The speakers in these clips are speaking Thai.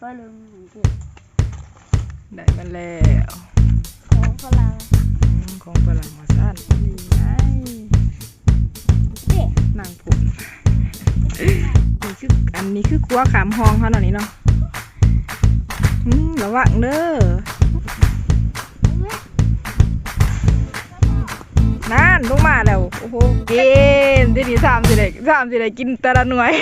ฝรั่งเก็บได้มาแล้วของฝรั่งอืมของฝรั่งมาสั้นนี่ไงเด็กนางผุนนี่คืออันนี้คือกัวขามห้องเขาหน่อยนี้เนาะอืมระวังเด้อนั่นลงมาแล้ว โอ้โห เกมที่นี่สามสิได้สามสิได้กินแต่ละหน่วย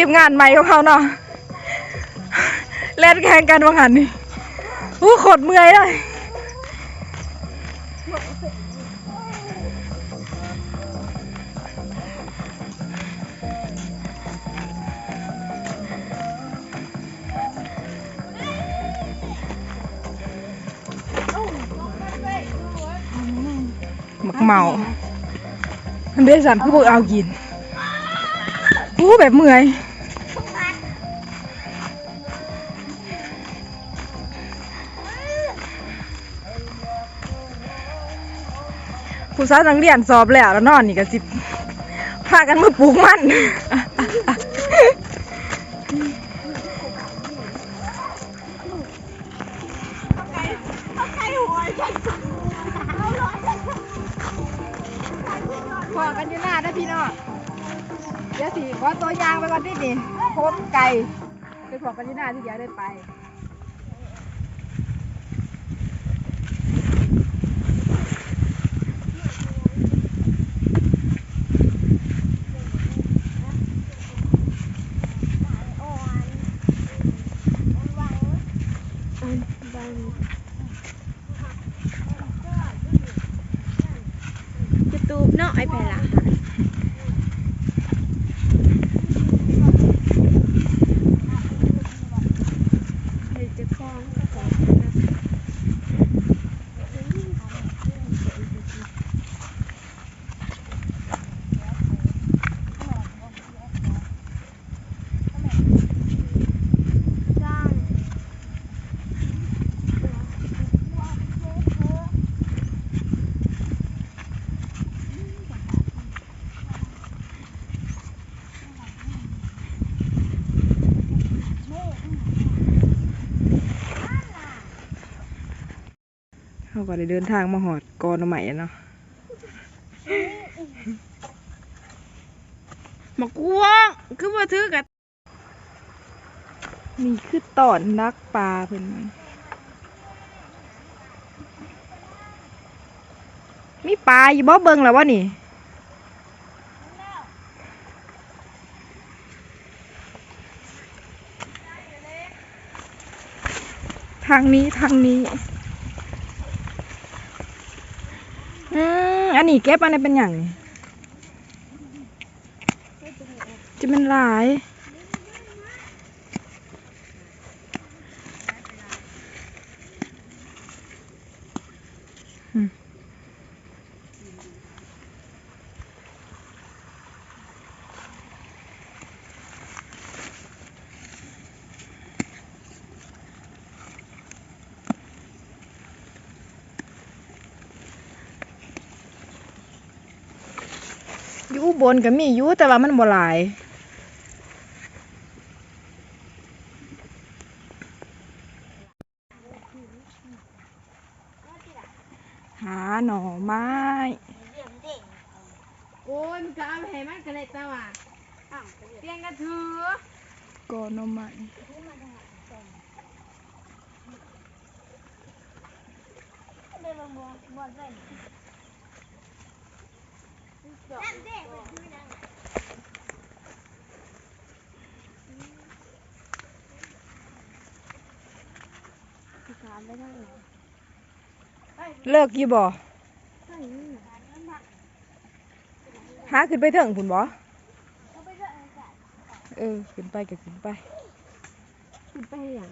ทีมงานใหม่ของเขาเนาะเล่นแข่งกันว่างันนี่อู้ขดเมื่อยเลยหมักเมามันเดสันคือบอกเอากินอู้แบบเมื่อย ผู้สาวนักเรียนสอบแล้วแล้วนอนนี่ก็สิพากันมาปลูกมันพอกันอยู่หน้าได้พี่น้องเดี๋ยวสิขอตัวยางไปก่อนที่นี่เพราะว่ามันไกลไปพอกันอยู่หน้าที่เดียวได้ไป จะตูบเนาะไอ้แพล่ะเดี๋ยวจะคล้องก็ขอนะ เขา ก็ได้เดินทางมาหอดกอนใหม่เนาะมากวงคือว่าถือกับนี่คือตอนนักปลาเพิ่นมีปลาอยู่บ่เบิ่งแล้ววะนี่ทางนี้ ทางนี้ อืม อันนี้เก็บอันนี้เป็นอย่างจะเป็นหลายอืม อุบนก็มีอยู่แต่ว่ามันบ่หลายหาหน่อไม้โอ้ยมันก็เอาไปให้มันกันเลยตาว่ะเตียงกันถือก่อนหน่อไม้เลิ กกี่บ่หาขึ้นไปเถิงพุ่นบ่เออขึ้นไปก็ขึ้นไปมันไปอย่าง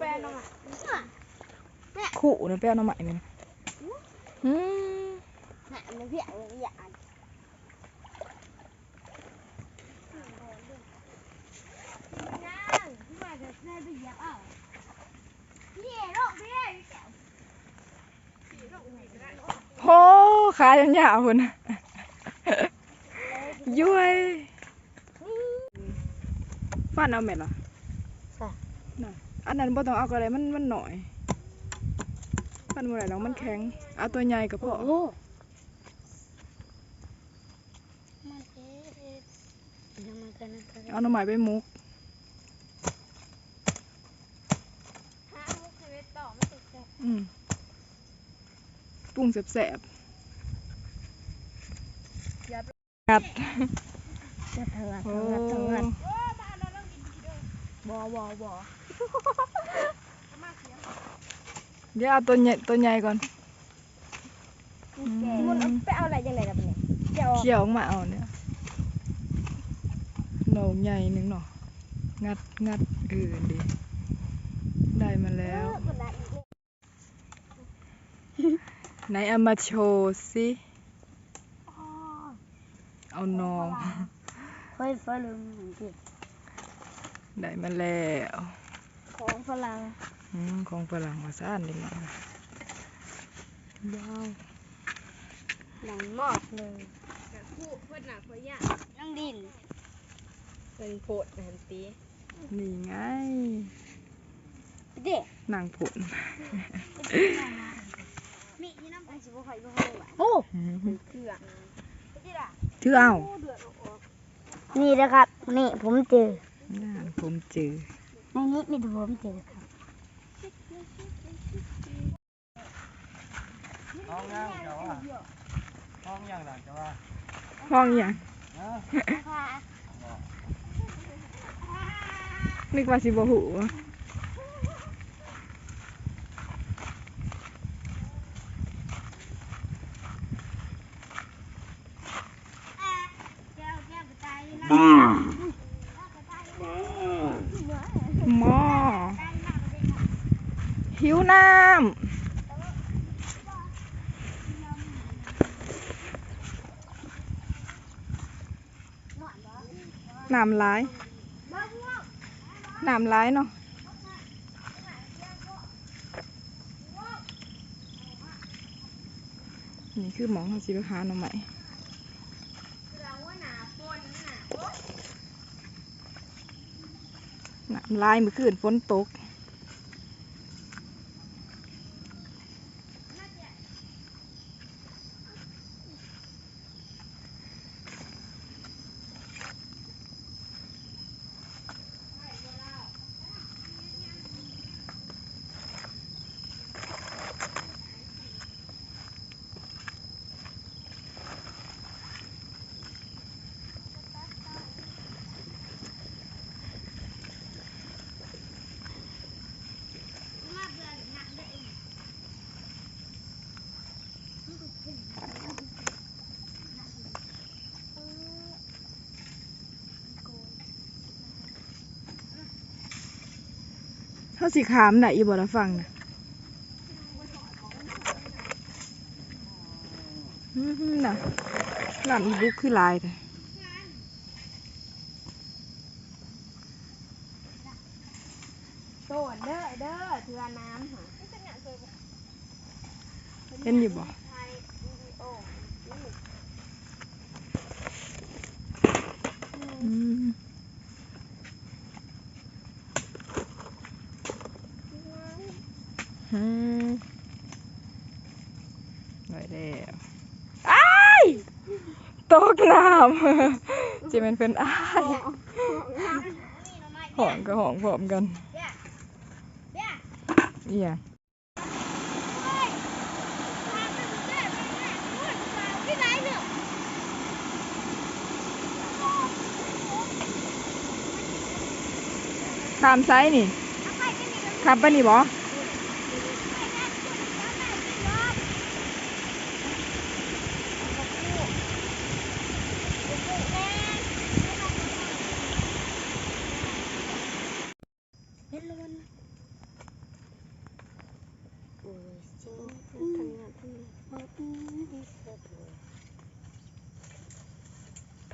แปลน้องอะขู่นะไปเอาหน้ำใหม่นี่นะอืมน่ะมันเพี้ยนอย่างที่มาจะได้ไปเหยียบเอาพี่โรคพี่โหขายันยาวพุ่นน่ะย้วยฟันเอาแม่นเหรอค่ะน่ะอันนั้นบ่ต้องเอาก็ได้มันมันหน่อยฟันบ่ได้ดอกมันแข็งเอาตัวใหญ่ก็พอ โอ้มัน เอ๊ะยังมากันนะกันเอาหน่อไม้ไปมุกหามุกชีวิตต่อไม่ติดใจอืมปรุงแสบๆกัดจะทำงานโอ้ทำงานทำงานบอบอบอเดี๋ยวเอาตัวใหญ่ตัวใหญ่ก่อนอืมมันไปเอาอะไรยังไงกันเนี่ยเดี๋ยวเขี่ยวออกมาเอาเนี่ย หน่อใหญ่หนึ่งหน่องัดงัดเออดีได้มาแล้ว ไหนเอามาโชว์สิเอานองเฮ้ยฝรั่งได้มาแล้วของฝรั่งอืมของฝรั่งมาซ่านดีมากยาวหนังมอกเลยผู้เพื่อนหนักเพื่อนนั่งดิน เป็นโพดหันตีนี่ไงเด็กนางผลมีที่น้ำไปสิบ่ค่อยบ่ค่อยหวานโอ้อืมเครื่องถือเอานี่นะครับ นี่ผมเจอน่าผมจือในนี้มีแต่ผมเจอครับห้องย่างเจ้าว่าห้องย่างหลังเจ้าว่าห้องอย่างเนึกว่าสิบ่หูหม้อหิวน้ำน้ำร้าย น้ำร้ายเนาะนี่คือหมองของสิไปหาหน่อไม้น้ำลายเมื่อคืนฝนตก เขาสิขามไหนอีบ่ละฟังนะอื้อหือน่ะหลานอีบุกคือหลายแต่โซนเด้อเด้อเถือน้ำหาเห็นอยู่บ่อืมอืมไว้แล้วอ้ายต กน้ำจะเป็นเพิ่นอ้ายหองก็หองพร้อมกันเอียพี่ไหนเนี่ยขามไซส์นี่ขามไปนี่บ่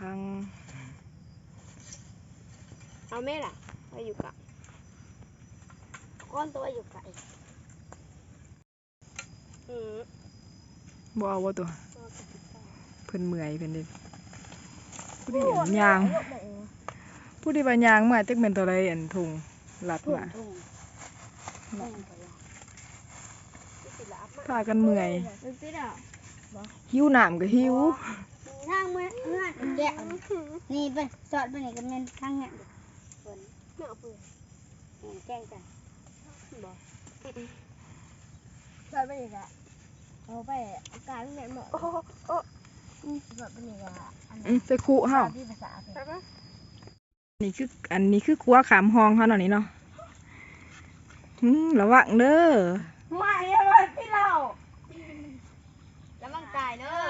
พัง เอาแม่ล่ะไปอยู่กับก้อนตัวอยู่ไกลอืมบ่เอาว่าตัวตัวกับพี่ตาเพิ่นเมื่อยเพิ่นเด้ผู้ที่อันยาง ผู้ที่ว่ายางมาจักแม่นตัวใดอันทุงลัดทุ่งมาทุ่งทุ่งไปละสิละอัพมาพากันเมื่อยดูสิอะหิวน้ำก็หิว ทางเมื่อเมื่อแกะนี่ไปสอดไปนี่ก็เป็นทางเนี้ยเปิดเมื่อเปิดแจ้งกันบอกสอดไปนี่ก็เอาไปอาการเนี่ยหมอโอ้โอ้สอดไปนี่ก็อันอืมไปคุเฮาที่ภาษานี่คืออันนี้คือครัวขามห้องเฮาเนาะนี่เนาะระวังเด้อ ไม่เลยพี่เราแล้วมันตายเด้อ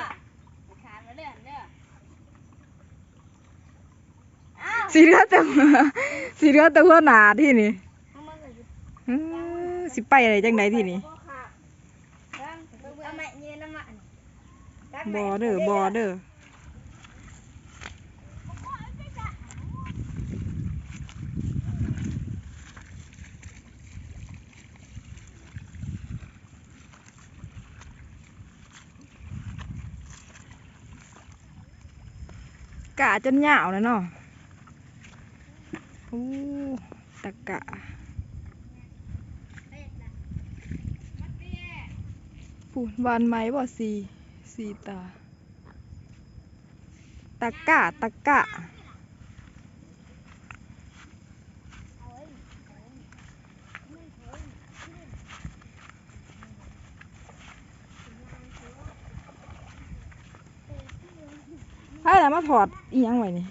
ขาดแล้วเด้อเด้อ สีเหลือแต่หัวสีเหลือแต่หัวหนาที่นี่เอามาเลยอือสิไปอะไรจังไดที่นี่เอามาเย็นน้ำมันบ่เด้อบ่เด้อกะจนยาวแล้วเนาะ อู้ตะกะปูนวานไม้บ่สีสีตา ตะกะตะกะให้แล้วมาถอดอีหยังไว้นี่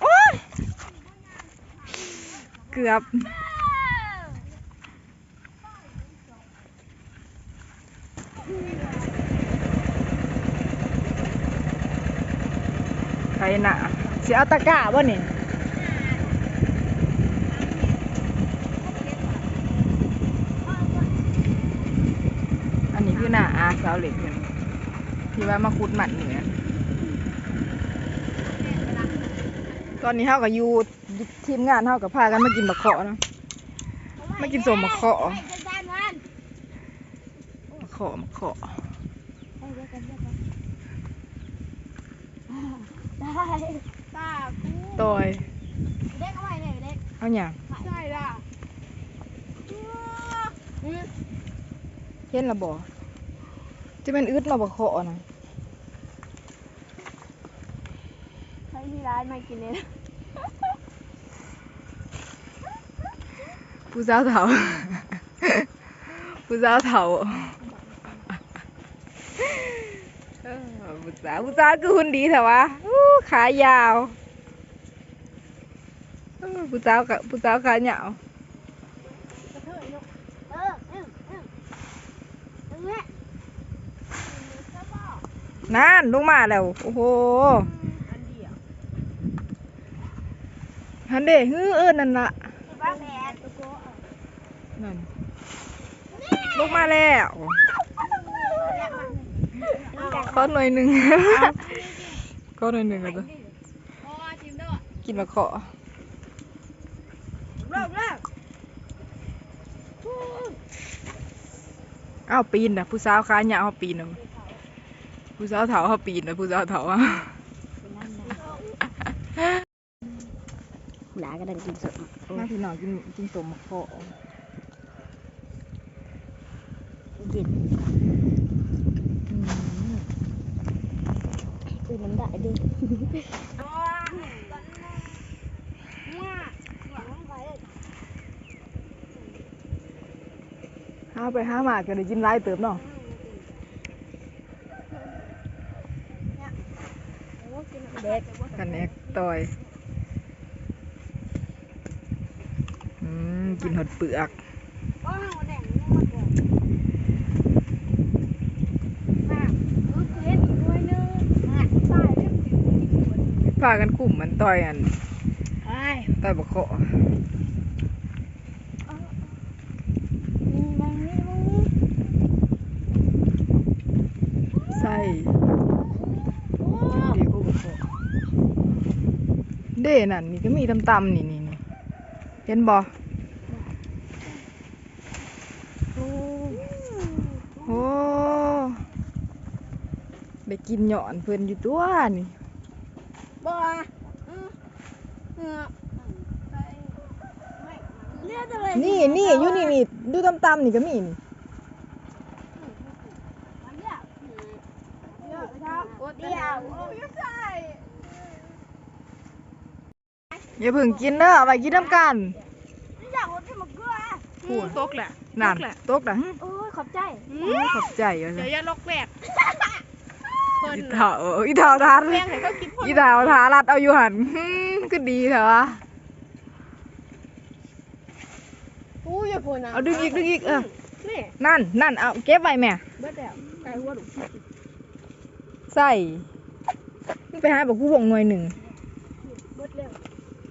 โอ๊ย เกือบใครน่ะเสียเอาตะกร้าบ่นี่อันนี้คือหน้าอาสาวเหล็กเพิ่นที่ว่ามาขุดหมันเหนือตอนนี้เฮากับยู ทีมงานเฮากับพากันมากินมะเขาะเนาะมากินสมมะเขาะมะเขาะมะเขาะได้ตาคูตอยเด็กเอาไว้เนี่ยเด็กเอาหยังใช่ละเห็นละบ่จะเป็นอึดเนาะมะเขาะนะใครมีร้านมากินเนี่ย ผู้สาวเฒ่าผู้สาวเฒ่าผู้สาวผู้สาวคือหุ่นดีแท้วะอู้ขายาวผู้สาวกับผู้สาวขายาวนั่นลงมาแล้ว โอ้โหอันเดียวฮันเด้ฮือเอิ้นนั่นละ บ้าแผลตัวโก้ นั่น ลงมาแล้วขอหน่อยหนึ่งขอหน่อยหนึ่งก็จะโอ้จิมเด้อกินมะเขาะเริ่มเริ่มอ้าวปีนนะผู้สาวขายาวเขาปีนนะผู้สาวเถาเขาปีนนะผู้สาวเถาอะหลาก็ได้กินสดมาพี่น้องกินกินสมมะเขาะ กินอืมคือมันได้ด้วยห้าไปห้ามาก็ได้กินหลายเติบเนาะเด็กกันแอกต่อย อืม กินหดเปลือกากันกลุ่มมันต่อยอันต่อยบกโคใส่ดีกูบกโคเด่นั่นนี่ก็มีตำๆนี่นี่นี่เห็นบอโอ้ไปกินหย่อนเพื่อนอยู่ตัวนี่ บ่อือเออเลือดอะไรนี่นี่อยู่นี่นี่ดูตำๆนี่ก็มีนี่เดี๋ยวเดี๋ยวเดี๋ยวอย่าเพิ่งกินเด้อเอาไปกินน้ำกันอยากว่าจะมาเกลือพูดตกแหละนั่นตกละหึโอ้ยขอบใจขอบใจว่าเดี๋ซะยวอย่าลอกแหลก เพิ่นอีเฒ่าอีเฒ่าทานแม่งให้เขากินพ่นอีเฒ่าทารัดเอาอยู่หันหึก็ดีเถอะวะอู้อย่าพ่นนะเอาดึงอีกดึงอีกเออนี่นั่นนั่นเอาเก็บไว้แม่เบิดแล้วไก่หัวดุใส่มึงไปหาบักกูบ่งหน่วยหนึ่งเบิดแล้ว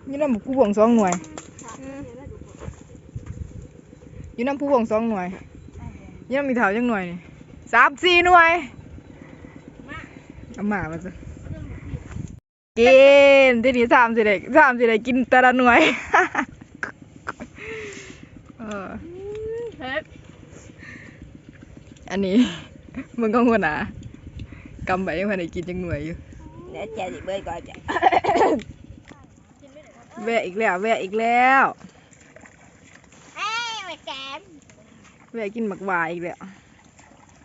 อยี่น้ำบักกูบ่งสองหน่วยอยี่น้ำผู้บ่งสองหน่วยอยี่น้ำมีเถาจังหน่วยนี่สามสี่หน่วย เอามามาจ้ะกินที่นี่สามสิได้สามสิได้กินแต่ละหน่วยเออเฮ้ยอันนี้มึงก็หัวหนากำไปยังไงได้กินจังหน่วยอยู่เดี๋ยวเจ๊ดิเบิร์ก่อนจ้ะแวะอีกแล้วแวะอีกแล้วเอ้ยไปแกมแวะกินหมักหวายอีกแล้ว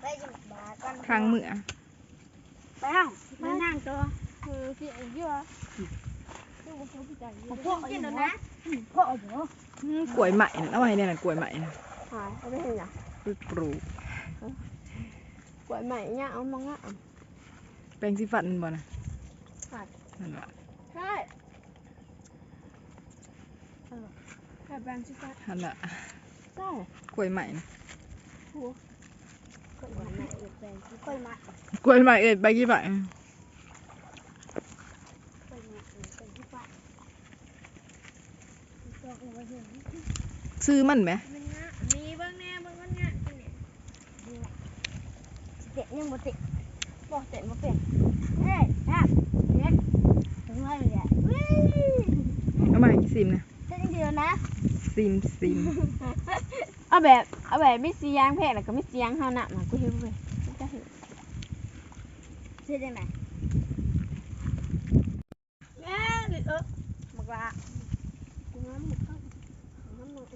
ไปกินบาก่อนทางเมื่อ ไปห้องมานั่งตัวคือสิอันเยอะพวกกินแล้วนะพวกเดี๋ยวอืมกล้ว ยใหม่น่ะเอาไว้เนี่ยน่ะกล้วยใหม่น่ะ หายเอาไปเห็นอ่ะ ปลูกปลูก กล้วยใหม่เนี่ยเอามองอ่ะ แปรงสีฟันบ่น่ะ ค่ะ นั่นล่ะ ใช่เออแค่แบงค์ชิฟ้า นั่นล่ะ ใช่ กล้วยใหม่น่ะ คนมาแม่อีกแฟนที่ค่อยมาก ล้วยใหม่เอ้ยไปกี่บาท ค่อยมาอีกเป็นที่ป้าตัวกูมาเห็น ซื้อมันไหม มันงะมีเบ้างแน่เบ้างก็งะที่นี่ เตะยังบ่เตะ บอกเตะมาเป็น เอ้ยครับเนี่ยถึงว่าเลยวิ่ง เอามาให้ซิมนะ เต้นเดียวนะ ซิมซิม เอาแบบเอาแบบไม่สียางแพงแล้วก็ไม่สียางเฮาหนักนะกู เห็นเว้ยจะเห็นเต้นยังไงแม่หรือเออมกละกูน้ำหมดเข้าน้ำหมด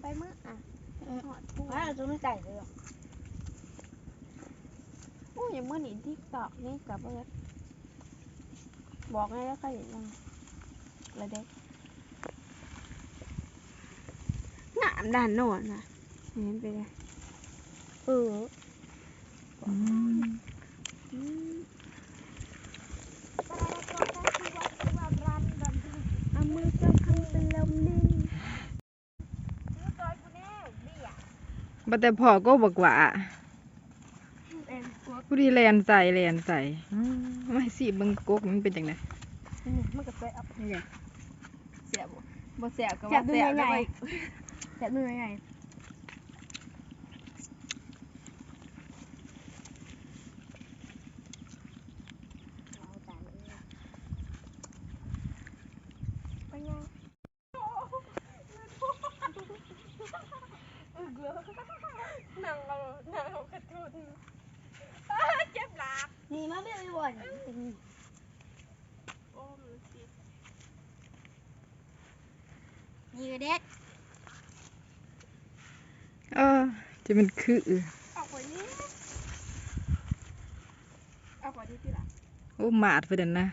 ไปมื้ออะหอดปูว่าเราจะไม่ไก่เลยอู้ยังมื้อหนีทิกตอกนี่กลับเบิร์ดบอกให้แล้วใครเห็นยังละเด็กงามด้านโน่นนะเห็นไปเลย เอออืมอืมเอามือจับคันเป็นลมดินบัดแต่พอก็บอกว่าผู้ดีแลนใส่แลนใส่อืมไม่สิเบิ่งกกมันเป็นจังไดมันก็เสียบเสียบบ่เสียบก็จัว่าบดูเสียบใหญ่แล้วๆจับดูใหญ่ นี่มาเบี้ยบ่อยนี่ก็เด็ดเออจะเป็นคือเอาไปนี่เอาไปที่ที่หลังโอ้หมาดไปดันนะ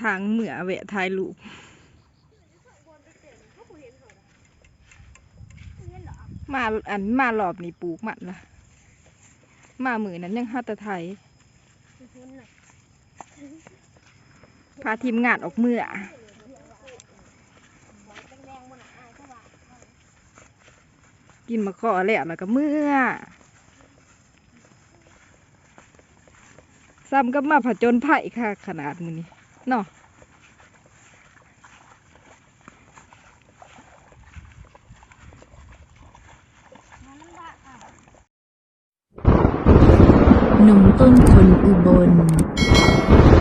ทางเหมือแวะถ่ายรูปมาอันมารอบนี้ปลูกมันละ มามือนั้นยังหาแตะไทยพาทีมงานออกเมื่อกินมาขอแล้วแล้วก็เมื่อซ้ำก็มาผจญภัยค่ะขนาดมือนี้เนาะ